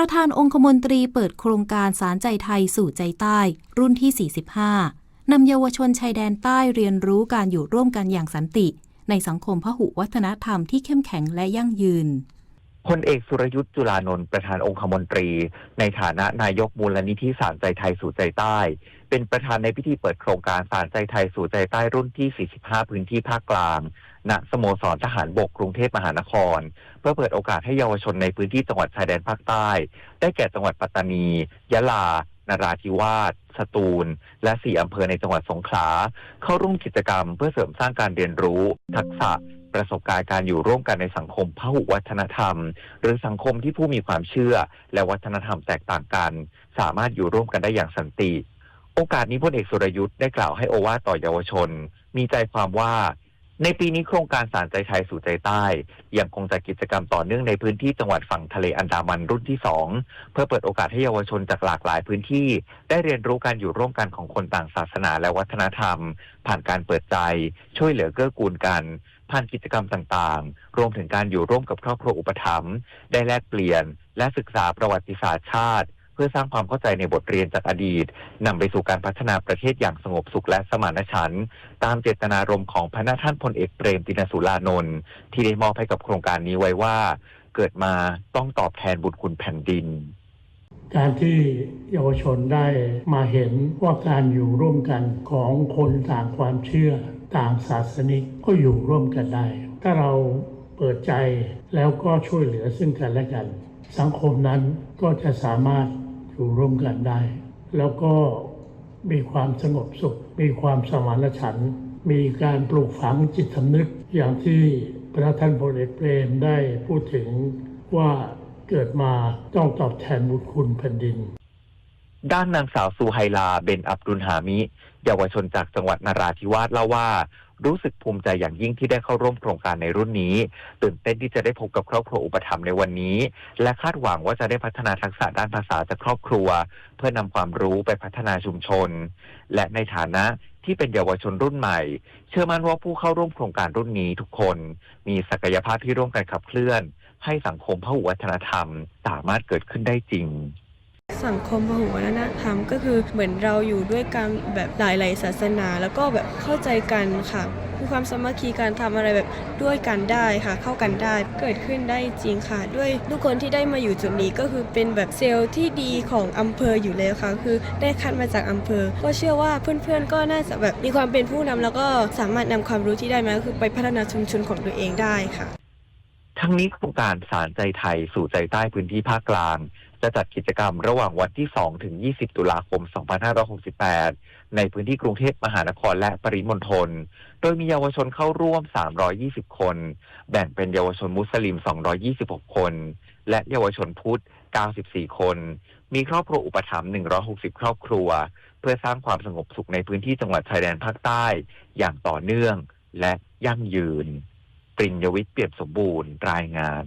ประธานองคมนตรีเปิดโครงการสารใจไทยสู่ใจใต้ รุ่นที่ 45 นำเยาวชนชายแดนใต้เรียนรู้การอยู่ร่วมกันอย่างสันติ ในสังคมพหุวัฒนธรรมที่เข้มแข็งและยั่งยืน พลเอกสุรยุทธ์จุลานนท์ประธานองคมนตรี ในฐานะนายกมูลนิธิสารใจไทยสู่ใจใต้ เป็นประธานในพิธีเปิดโครงการสารใจไทยสู่ใจใต้รุ่นที่ 45 พื้นที่ภาคกลาง ณ สโมสรทหารบกกรุงเทพมหานคร เพื่อเปิดโอกาสให้เยาวชนในพื้นที่จังหวัดชายแดนภาคใต้ ได้แก่จังหวัดปัตตานี ยะลา นราธิวาส สตูล และสี่อำเภอในจังหวัดสงขลา เข้าร่วมกิจกรรมเพื่อเสริมสร้างการเรียนรู้ ทักษะ ประสบการณ์การอยู่ร่วมกันในสังคมพหุวัฒนธรรม หรือสังคมที่ผู้มีความเชื่อ และวัฒนธรรมแตกต่างกัน สามารถอยู่ร่วมกันได้อย่างสันติ โอกาสนี้พลเอกสุรยุทธ์ได้กล่าวให้โอวาต่อเยาวชน มีใจความว่าในปีนี้โครงการสารใจไทยสู่ใจใต้ยังคงจัดกิจกรรมต่อเนื่องในพื้นที่จังหวัดฝั่งทะเลอันดามันรุ่นที่สองเพื่อเปิดโอกาสให้เยาวชนจากหลากหลายพื้นที่ ได้เรียนรู้การอยู่ร่วมกันของคนต่างศาสนาและวัฒนธรรม ผ่านการเปิดใจ ช่วยเหลือเกื้อกูลกัน ผ่านกิจกรรมต่างๆ รวมถึงการอยู่ร่วมกับครอบครัวอุปถัมภ์ได้แลกเปลี่ยน และศึกษาประวัติศาสตร์ชาติ เพื่อสร้างความเข้าใจในบทเรียนจากอดีตนำไปสู่การพัฒนาประเทศอย่างสงบสุขและสมานฉันท์ตามเจตนารมณ์ของพระนาท่านพลเอกเปรมตินสุรานนท์ที่ได้มอบให้กับโครงการนี้ไว้ว่า เกิดมาต้องตอบแทนบุญคุณแผ่นดิน การที่เยาวชนได้มาเห็นว่าการอยู่ร่วมกันของคนต่างความเชื่อต่างศาสนิกก็อยู่ร่วมกันได้ ถ้าเราเปิดใจแล้วก็ช่วยเหลือซึ่งกันและกัน สังคมนั้นก็จะสามารถอยู่ร่วมกันได้ แล้วก็มีความสงบสุข มีความสมานฉันท์มีการปลูกฝังจิตสำนึกอย่างที่พระท่านพลเอกเปรมได้พูดถึงว่า เกิดมาต้องตอบแทนบุญคุณแผ่นดิน ด้านนางสาวซูไฮลาเบนอับดุลฮามิ เยาวชนจากจังหวัดนราธิวาสเล่าว่า รู้สึกภูมิใจอย่างยิ่งที่ได้เข้าร่วมโครงการในรุ่นนี้ ตื่นเต้นที่จะได้พบกับครอบครัวอุปถัมภ์ในวันนี้ และคาดหวังว่าจะได้พัฒนาทักษะด้านภาษาจากครอบครัว เพื่อนำความรู้ไปพัฒนาชุมชน และในฐานะที่เป็นเยาวชนรุ่นใหม่ เชื่อมั่นว่าผู้เข้าร่วมโครงการรุ่นนี้ทุกคน มีศักยภาพที่ร่วมกันขับเคลื่อน ให้สังคมพหุวัฒนธรรม สามารถเกิดขึ้นได้จริงสังคมพหุวัฒนธรรมก็คือเหมือนเราอยู่ด้วยกันแบบหลายๆศาสนา แล้วก็แบบเข้าใจกันค่ะมีความสามัคคีการทำอะไรแบบด้วยกันได้ค่ะ เข้ากันได้เกิดขึ้นได้จริงค่ะ ด้วยทุกคนที่ได้มาอยู่จุดนี้ก็คือเป็นแบบเซลล์ที่ดีของอำเภออยู่แล้วค่ะ คือได้คัดมาจากอำเภอ ก็เชื่อว่าเพื่อนๆก็น่าจะแบบมีความเป็นผู้นำแล้วก็สามารถนำความรู้ที่ได้มาก็คือไปพัฒนาชุมชนของตัวเองได้ค่ะ ทั้งนี้โครงการสารใจไทยสู่ใจใต้พื้นที่ภาคกลาง จะจัดกิจกรรมระหว่างวันที่ 2 ถึง 20 ตุลาคม 2568 ในพื้นที่กรุงเทพมหานครและปริมณฑล โดยมีเยาวชนเข้าร่วม 320 คน แบ่งเป็นเยาวชนมุสลิม 226 คน และเยาวชนพุทธ 94 คน มีครอบครัวอุปถัมภ์ 160 ครอบครัว เพื่อสร้างความสงบสุขในพื้นที่จังหวัดชายแดนภาคใต้ อย่างต่อเนื่องและยั่งยืน ปริญญวิทย์เปี่ยมสมบูรณ์รายงาน